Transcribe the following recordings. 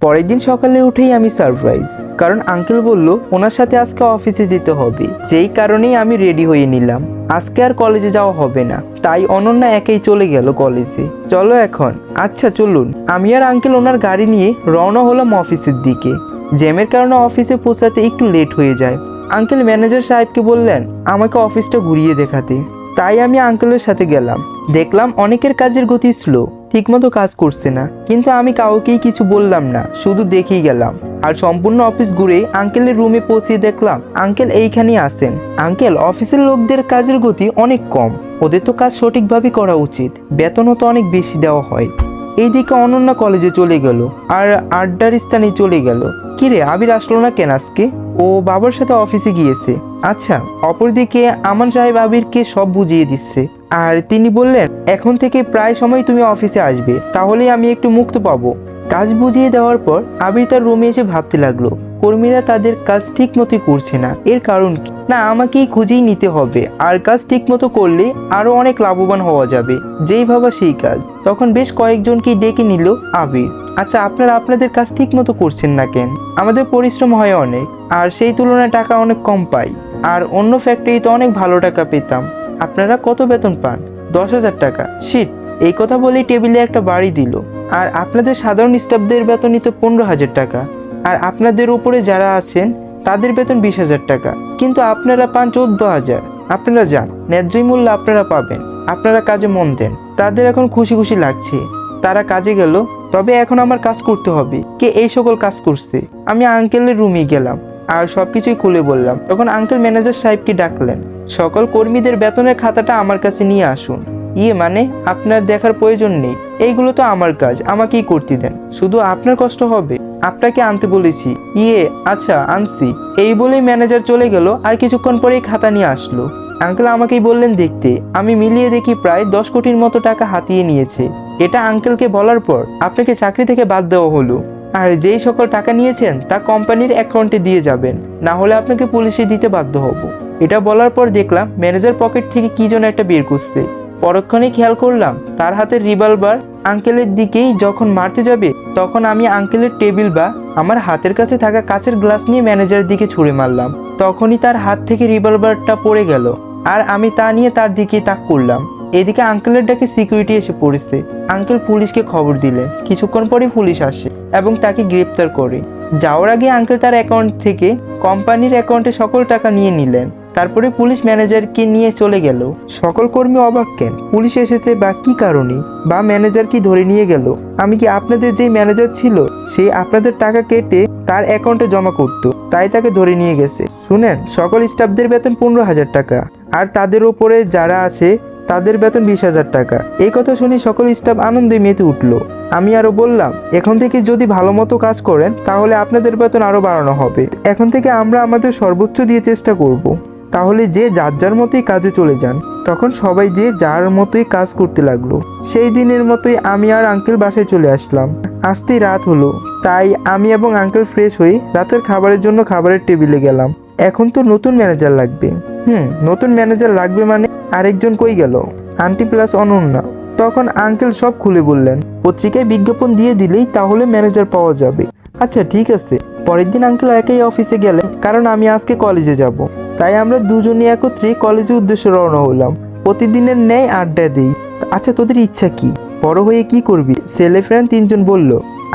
পরের দিন সকালে উঠেই আমি সারপ্রাইজ কারণ আঙ্কেল বলল, ওনার সাথে আজকে অফিসে যেতে হবে। যেই কারণেই আমি রেডি হয়ে নিলাম। আজকে আর কলেজে যাওয়া হবে না। তাই অনন্যা একেই চলে গেল কলেজে চলো এখন। আচ্ছা চলুন। আমি আর আঙ্কেল ওনার গাড়ি নিয়ে রওনা হলাম অফিসের দিকে। জ্যামের কারণে অফিসে পৌঁছাতে একটু লেট হয়ে যায়। আঙ্কেল ম্যানেজার সাহেবকে বললেন, আমাকে অফিসটা ঘুরিয়ে দেখাতে। তাই আমি আঙ্কেলের সাথে গেলাম। দেখলাম অনেকের কাজের গতি স্লো ঠিকমতো কাজ করছে না। কিন্তু আমি কাউকেই কিছু বললাম না, শুধু দেখেই গেলাম। আর সম্পূর্ণ অফিস ঘুরে আঙ্কেলের রুমে পৌঁছে দেখলাম, আঙ্কেল এইখানেই আসেন আঙ্কেল, অফিসের লোকদের কাজের গতি অনেক কম। ওদের তো কাজ সঠিকভাবে করা উচিত। বেতনও তো অনেক বেশি দেওয়া হয়। এইদিকে অনন্যা কলেজে চলে গেল, আর আড্ডার স্থানে চলে গেল। কিরে আবির আসলো না কেন আজকে? ও বাবার সাথে অফিসে গিয়েছে। আচ্ছা অপরদিকে আমান সাহেব আবিরকে সব বুঝিয়ে দিচ্ছে। আর তিনি বললেন, এখন থেকে প্রায় সময় তুমি অফিসে আসবে, তাহলেই আমি একটু মুক্ত পাবো। কাজ বুঝিয়ে দেওয়ার পর আবির তার রুমে এসে ভাবতে লাগল, কর্মীরা তাদের কাজ ঠিক মতোই করছে না, এর কারণ কি? না, আমাকেই খুঁজেই নিতে হবে, আর কাজ ঠিক মতো করলে আরও অনেক লাভবান হওয়া যাবে, যেই ভাবা সেই কাজ। তখন বেশ কয়েকজনকেই ডেকে নিল আবির আচ্ছা আপনারা আপনাদের কাজ ঠিক মতো করছেন না কেন? আমাদের পরিশ্রম হয় অনেক, আর সেই তুলনায় টাকা অনেক কম পাই, আর অন্য ফ্যাক্টরিতে অনেক ভালো টাকা পেতাম। আপনারা কত বেতন পান? দশ হাজার টাকা। শিট এই কথা বলেই টেবিলে একটা বাড়ি দিল। আর আপনাদের সাধারণ স্টাফদের বেতনই তো পনেরো হাজার টাকা। আর আপনাদের উপরে যারা আছেন, তাদের বেতন বিশ হাজার টাকা। কিন্তু আপনারা পান চোদ্দ হাজার। আপনারা যান, ন্যায্যই মূল্য আপনারা পাবেন। আপনারা কাজে মন দেন। তাদের এখন খুশি খুশি লাগছে। তারা কাজে গেল, তবে এখন আমার কাজ করতে হবে। কে এই সকল কাজ করছে? আমি আঙ্কেলের রুমে গেলাম। আর সবকিছুই খুলে বললাম। তখন আঙ্কেল ম্যানেজার সাহেবকে ডাকলেন। সকল কর্মীদের বেতনের খাতাটা আমার কাছে নিয়ে আসুন। ইয়ে মানে আপনার দেখার প্রয়োজন নেই। এইগুলো তো আমার কাজ, আমাকেই করতে দেন। শুধু আপনার কষ্ট হবে। আপনাকে আনতে বলেছি। ইয়ে আচ্ছা আনছি। এই বলেই ম্যানেজার চলে গেল আর কিছুক্ষণ পরেই খাতা নিয়ে আসলো। আঙ্কেল আমাকেই বললেন দেখতে। আমি মিলিয়ে দেখি প্রায় দশ কোটির মতো টাকা হাতিয়ে নিয়েছে। এটা আঙ্কেলকে বলার পর আপনাকে চাকরি থেকে বাদ দেওয়া হলো। আর যেই সকল টাকা নিয়েছেন তা কোম্পানির অ্যাকাউন্টে দিয়ে যাবেন। না হলে আপনাকে পুলিশে দিতে বাধ্য হব। এটা বলার পর দেখলাম ম্যানেজার পকেট থেকে কি যেন একটা বের করছে। পরক্ষণে খেয়াল করলাম, তার হাতের রিভলভার আঙ্কেলের দিকেই যখন মারতে যাবে, তখন আমি আঙ্কেলের টেবিল বা আমার হাতের কাছে থাকা কাচের গ্লাস নিয়ে ম্যানেজারের দিকে ছুঁড়ে মারলাম। তখনই তার হাত থেকে রিভলভারটা পড়ে গেল আর আমি তা নিয়ে তার দিকে তাক করলাম। এদিকে আঙ্কেলের ডাকে সিকিউরিটি এসে পড়েছে। আঙ্কেল পুলিশকে খবর দিলেন কিছুক্ষণ পরে পুলিশ আসে এবং তাকে গ্রেপ্তার করে। যাওয়ার আগে আঙ্কেল তার অ্যাকাউন্ট থেকে কোম্পানির অ্যাকাউন্টে সকল টাকা নিয়ে নিলেন। তারপরে পুলিশ ম্যানেজারকে নিয়ে চলে গেল। সকল কর্মী অবাক কেন? পুলিশ এসেছে বা কি কারণে? বা ম্যানেজার কি ধরে নিয়ে গেল? আমি কি আপনাদের যে ম্যানেজার ছিল, সে আপনাদের টাকা কেটে তার অ্যাকাউন্টে জমা করতো, তাই তাকে ধরে নিয়ে গেছে। শুনেন, সকল স্টাফদের বেতন পনেরো হাজার টাকা, আর তাদের ওপরে যারা আছে, তাদের বেতন বিশ হাজার টাকা। এই কথা শুনে সকল স্টাফ আনন্দে মেতে উঠল। আমি আরও বললাম, এখন থেকে যদি ভালো মতো কাজ করেন, তাহলে আপনাদের বেতন আরও বাড়ানো হবে। এখন থেকে আমরা আমাদের সর্বোচ্চ দিয়ে চেষ্টা করব। তাহলে যে যার যার মতোই কাজে চলে যান, তখন সবাই যে যার মতোই কাজ করতে লাগল। সেই দিনের মতোই আমি আর আঙ্কেল বাসায় চলে আসলাম। আসতেই রাত হলো। তাই আমি এবং আঙ্কেল ফ্রেশ হয়ে রাতের খাবারের জন্য খাবারের টেবিলে গেলাম। এখন তো নতুন ম্যানেজার লাগবে। হুম, নতুন ম্যানেজার লাগবে মানে আরেকজন কই গেল? Aunty plus Ananya. তখন আঙ্কেল সব খুলে বললেন, পত্রিকায় বিজ্ঞাপন দিয়ে দিলেই তাহলে ম্যানেজার পাওয়া যাবে। আচ্ছা ঠিক আছে। পরের দিন আঙ্কেল একাই অফিসে গেলেন, কারণ আমি আজকে কলেজে যাব। তাই আমরা দুজনই একত্রে কলেজের উদ্দেশ্যে রওনা হলাম। প্রতিদিনের ন্যায় আড্ডা দিই। আচ্ছা তোদের ইচ্ছা কি? বড় হয়ে কি করবি? ছেলে ফ্রেন্ড তিনজন বলল,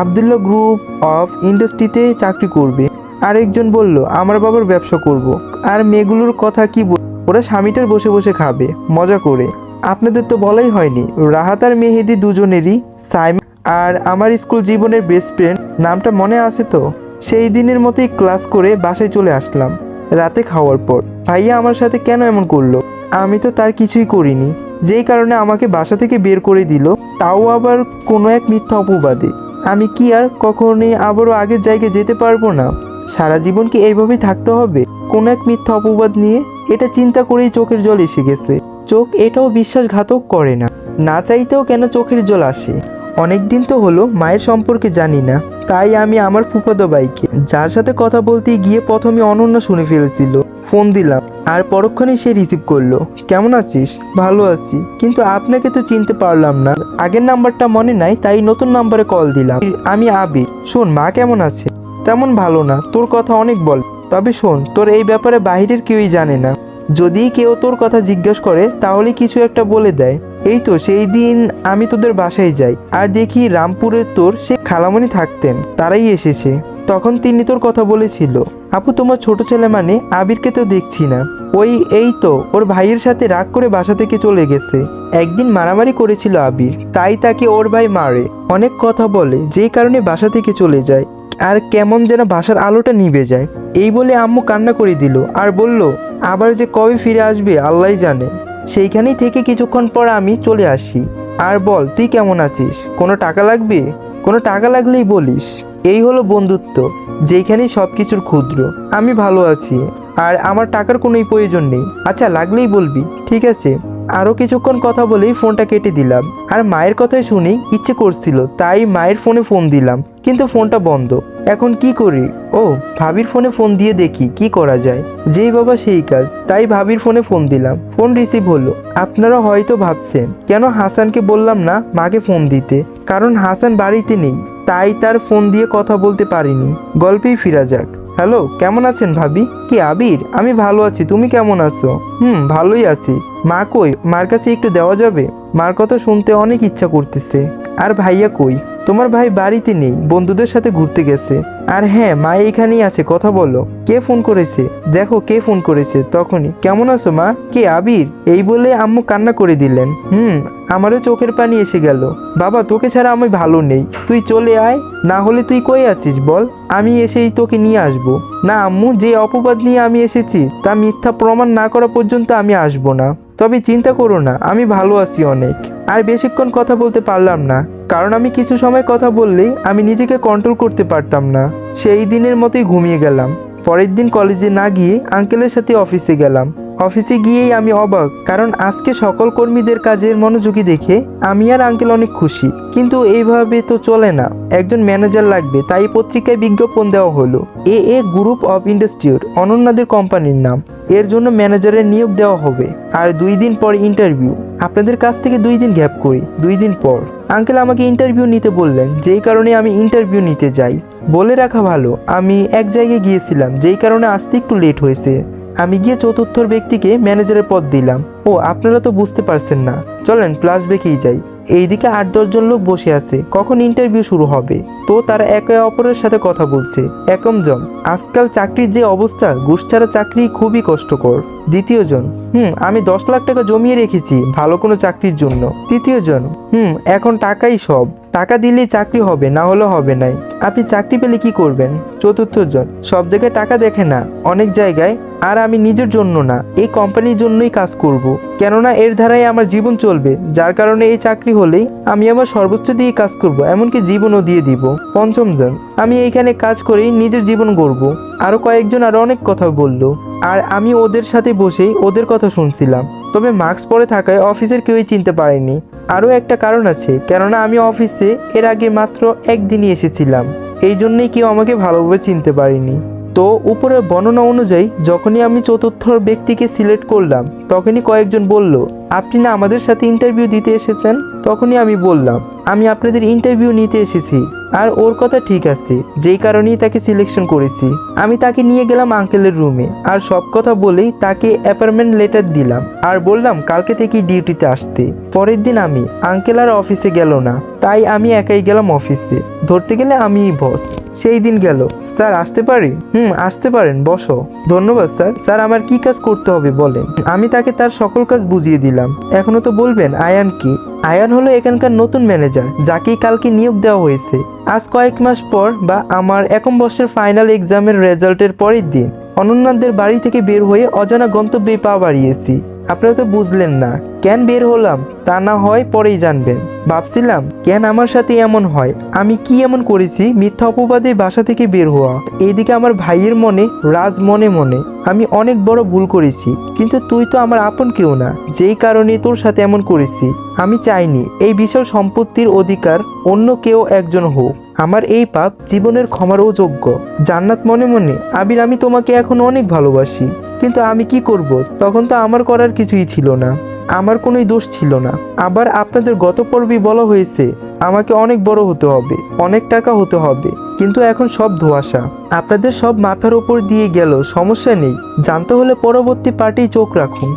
আবদুল্লাহ গ্রুপ অফ ইন্ডাস্ট্রিতে চাকরি করবে। আরেকজন বলল, আমার বাবার ব্যবসা করব। আর মেয়েগুলোর কথা কি বল? ওরা স্বামীটার বসে বসে খাবে, মজা করে। আপনাদের তো বলাই হয়নি, রাহাত আর মেহেদি দুজনেরই, সাইম আর আমার স্কুল জীবনের বেস্ট ফ্রেন্ড নামটা মনে আছে তো? সেই দিনের মতোই ক্লাস করে বাসায় চলে আসলাম। রাতে খাওয়ার পর। ভাইয়া আমার সাথে কেন এমন করল? আমি তো তার কিছুই করিনি। যেই কারণে আমাকে বাসা থেকে বের করে দিল, তাও আবার কোনো এক মিথ্যা অপবাদে। আমি কি আর কখনোই আবারও আগের জায়গায় যেতে পারব না? সারা জীবন কি এইভাবেই থাকতে হবে? কোনো এক মিথ্যা অপবাদ নিয়ে এটা চিন্তা করেই চোখের জল এসে গেছে। চোখ এটাও বিশ্বাসঘাতক করে না। না চাইতেও কেন চোখের জল আসে? অনেক দিন তো হলো মায়ের সম্পর্কে জানি না। তাই আমি আমার ফুফাতো বাইকে যার সাথে কথা বলতে গিয়ে প্রথমে অনন্য শুনে ফেলেছিল, ফোন দিলাম আর পরক্ষণে সে রিসিভ করল। কেমন আছিস? ভালো আছি। কিন্তু আপনাকে তো চিনতে পারলাম না। আগের নাম্বারটা মনে নাই, তাই নতুন নাম্বারে কল দিলাম। আমি আবির। শোন, মা কেমন আছে? তেমন ভালো না। তোর কথা অনেক বল। তবে শোন, তোর এই ব্যাপারে বাইরের কেউই জানে না। যদি কেউ তোর কথা জিজ্ঞেস করে, তাহলে কিছু একটা বলে দেয়। এই তো, সেই দিন আমি তোদের বাসায় যাই। আর দেখি রামপুরের তোর সে খালামণি থাকতেন, তারাই এসেছে। তখন তিনি তোর কথা বলেছিল, আপু, তোমার ছোট ছেলে মানে আবিরকে তো দেখছি না। ওই, এই তো, ওর ভাইয়ের সাথে রাগ করে বাসা থেকে চলে গেছে। একদিন মারামারি করেছিল আবির, তাই তাকে ওর ভাই মারে। অনেক কথা বলে যেই কারণে বাসা থেকে চলে যায়। আর কেমন যেন বাসার আলোটা নিভে যায়। এই বলে আম্মু কান্না করে দিল আর বলল, আবার যে কবে ফিরে আসবে আল্লাহ জানে। সেইখানেই থেকে কিছুক্ষণ পর আমি চলে আসি। আর বল, তুই কেমন আছিস? কোনো টাকা লাগবে? কোনো টাকা লাগলেই বলিস। এই হলো বন্ধুত্ব, যেইখানেই সব কিছুর ক্ষুদ্র। আমি ভালো আছি, আর আমার টাকার কোনোই প্রয়োজন নেই। আচ্ছা লাগলেই বলবি, ঠিক আছে? আরও কিছুক্ষণ কথা বলেই ফোনটা কেটে দিলাম। আর মায়ের কথাই শুনি ইচ্ছে করছিল, তাই মায়ের ফোনে ফোন দিলাম, কিন্তু ফোনটা বন্ধ। এখন কি করি? ও, ভাবির ফোনে ফোন দিয়ে দেখি কি করা যায়। যেই বাবা সেই কাজ, তাই ভাবির ফোনে ফোন দিলাম। ফোন রিসিভ হলো। আপনারা হয়তো ভাবছেন, কেন হাসানকে বললাম না মাকে ফোন দিতে? কারণ হাসান বাড়িতে নেই, তাই তার ফোন দিয়ে কথা বলতে পারিনি। গল্পেই ফিরা যাক। হ্যালো, কেমন আছেন ভাবি? কি আবির? আমি ভালো আছি, তুমি কেমন আছো? হুম, ভালোই আছি। মা কই? মার কাছে একটু দেওয়া যাবে? মার কথা শুনতে অনেক ইচ্ছা করতেছে। আর ভাইয়া কই? তোমার ভাই বাড়িতে নেই, বন্ধুদের সাথে ঘুরতে গেছে। আর হ্যাঁ মা এখানেই আছে, কথা বলো। কে ফোন করেছে? দেখো কে ফোন করেছে, তখনই। কেমন আছো মা? কে, আবির? এই বলে আম্মু কান্না করে দিলেন। হুম, আমারও চোখের পানি এসে গেল। বাবা, তোকে ছাড়া আমি ভালো নেই। তুই চলে আয়, না হলে তুই কই আছিস বল? আমি এসেই তোকে নিয়ে আসব। না আম্মু, যে অপবাদ নিয়ে আমি এসেছি, তা মিথ্যা প্রমাণ না করা পর্যন্ত আমি আসব না। তবে চিন্তা করো না, আমি ভালো আছি অনেক। আর বেশিক্ষণ কথা বলতে পারলাম না। কারণ আমি কিছু সময় কথা বললেই আমি নিজেকে কন্ট্রোল করতে পারতাম না। সেই দিনের মতোই ঘুমিয়ে গেলাম। পরের দিন কলেজে না গিয়ে আঙ্কেলের সাথে অফিসে গেলাম। অফিসে গিয়েই আমি অবাক, কারণ আজকে সকল কর্মীদের কাজের মনোযোগী দেখে আমি আর আঙ্কেল অনেক খুশি। কিন্তু এইভাবে তো চলে না। একজন ম্যানেজার লাগবে, তাই পত্রিকায় বিজ্ঞাপন দেওয়া হলো। এ এ গ্রুপ অফ ইন্ডাস্ট্রির অনন্যাদের কোম্পানির নাম। এর জন্য ম্যানেজারের নিয়োগ দেওয়া হবে। আর দুই দিন পর ইন্টারভিউ আপনাদের কাছ থেকে দুই দিন গ্যাপ করি, দুই দিন পর। আঙ্কেল আমাকে ইন্টারভিউ নিতে বললেন, যেই কারণে আমি ইন্টারভিউ নিতে যাই। বলে রাখা ভালো, আমি এক জায়গায় গিয়েছিলাম, যেই কারণে আসতে একটু লেট হয়েছে। আমি গিয়ে চতুর্থর ব্যক্তিকে ম্যানেজারের পদ দিলাম। ও, আপনারা তো বুঝতে পারছেন না। চলেন প্লাস বেকেই যাই। এইদিকে আট দশজন লোক বসে আছে। কখন ইন্টারভিউ শুরু হবে? তো তারা একে অপরের সাথে কথা বলছে। একম জন, আজকাল চাকরির যে অবস্থা ঘুষ ছাড়া চাকরি খুবই কষ্টকর। দ্বিতীয় জন, হুম, আমি দশ লাখ টাকা জমিয়ে রেখেছি, ভালো কোনো চাকরির জন্য। তৃতীয় জন, হুম, এখন টাকাই সব। টাকা দিলেই চাকরি হবে, না হলে হবে নাই। আপনি চাকরি পেলে কি করবেন? চতুর্থ জন। সব জায়গায় টাকা দেখে না, অনেক জায়গায়, আর আমি নিজের জন্য না, এই কোম্পানির জন্যই কাজ করব। কেননা এর ধারায় আমার জীবন চলবে, যার কারণে এই চাকরি হলেই আমি আমার সর্বোচ্চ দিয়ে কাজ করব, এমনকি জীবনও দিয়ে দিব। পঞ্চম জন। আমি এইখানে কাজ করেই নিজের জীবন গড়ব। আরও কয়েকজন আরও অনেক কথা বলল। আর আমি ওদের সাথে বসেই ওদের কথা শুনছিলাম। তবে মাস্ক পরে থাকায় অফিসের কেউই চিনতে পারেনি। আরও একটা কারণ আছে, কেননা আমি অফিসে এর আগে মাত্র একদিনই এসেছিলাম। এই জন্যই কেউ আমাকে ভালোভাবে চিনতে পারেনি। তো উপরের বর্ণনা অনুযায়ী, যখনই আমি চতুর্থ ব্যক্তিকে সিলেক্ট করলাম, তখনই কয়েকজন বলল, আপনি না আমাদের সাথে ইন্টারভিউ দিতে এসেছেন? তখনই আমি বললাম, আমি আপনাদের ইন্টারভিউ নিতে এসেছি। আর ওর কথা ঠিক আছে, যেই কারণেই তাকে সিলেকশন করেছি। আমি তাকে নিয়ে গেলাম আঙ্কেলের রুমে আর সব কথা বলেই তাকে অ্যাপয়েন্টমেন্ট লেটার দিলাম। আর বললাম, কালকে থেকে ডিউটিতে আসতে। পরের দিন আমি আঙ্কেল আর অফিসে গেল না। তাই আমি একাই গেলাম অফিসে ধরতে গেলে আমিই বস সেই দিন গেল। স্যার, আসতে পারি? হুম, আসতে পারেন, বসো। ধন্যবাদ, স্যার। স্যার, আমার কি কাজ করতে হবে, বলেন। আমি তাকে তার সকল কাজ বুঝিয়ে দিলাম। এখনও তো বলবেন, আয়ান কি? আয়ান হলো এখানকার নতুন ম্যানেজার যাকে কালকে নিয়োগ দেওয়া হয়েছে। আজ কয়েক মাস পর বা আমার একম বর্ষের ফাইনাল এক্সামের রেজাল্টের পরের দিন, অনন্যাদের বাড়ি থেকে বের হয়ে অজানা গন্তব্যে পা বাড়িয়েছি। আপনারা তো বুঝলেন না। কেন বের হলাম তা না হয় পরেই জানবেন ভাবছিলাম, কেন আমার সাথে এমন হয়? আমি কি এমন করেছি মিথ্যা অপবাদে বাসা থেকে বের হওয়া? এইদিকে আমার ভাইয়ের মনে, রাজ মনে মনে, আমি অনেক বড় ভুল করেছি, কিন্তু তুই তো আমার আপন কেউ না। যেই কারণে তোর সাথে এমন করেছি, আমি চাইনি এই বিশাল সম্পত্তির অধিকার অন্য কেউ একজন হোক। আমার এই পাপ জীবনের ক্ষমারও যোগ্য। জান্নাত মনে মনে, আবির, আমি তোমাকে এখন অনেক ভালোবাসি, কিন্তু আমি কি করব? তখন তো আমার করার কিছুই ছিল না। আমার কোনোই দোষ ছিল না। আবার আপনাদের গত পর্বেই বলা হয়েছে, আমাকে অনেক বড় হতে হবে, অনেক টাকা হতে হবে, কিন্তু এখন সব ধোয়াশা। আপনাদের সব মাথার উপর দিয়ে গেল, সমস্যা নেই। জানতে হলে পরবর্তী পার্টি চোখ রাখুন।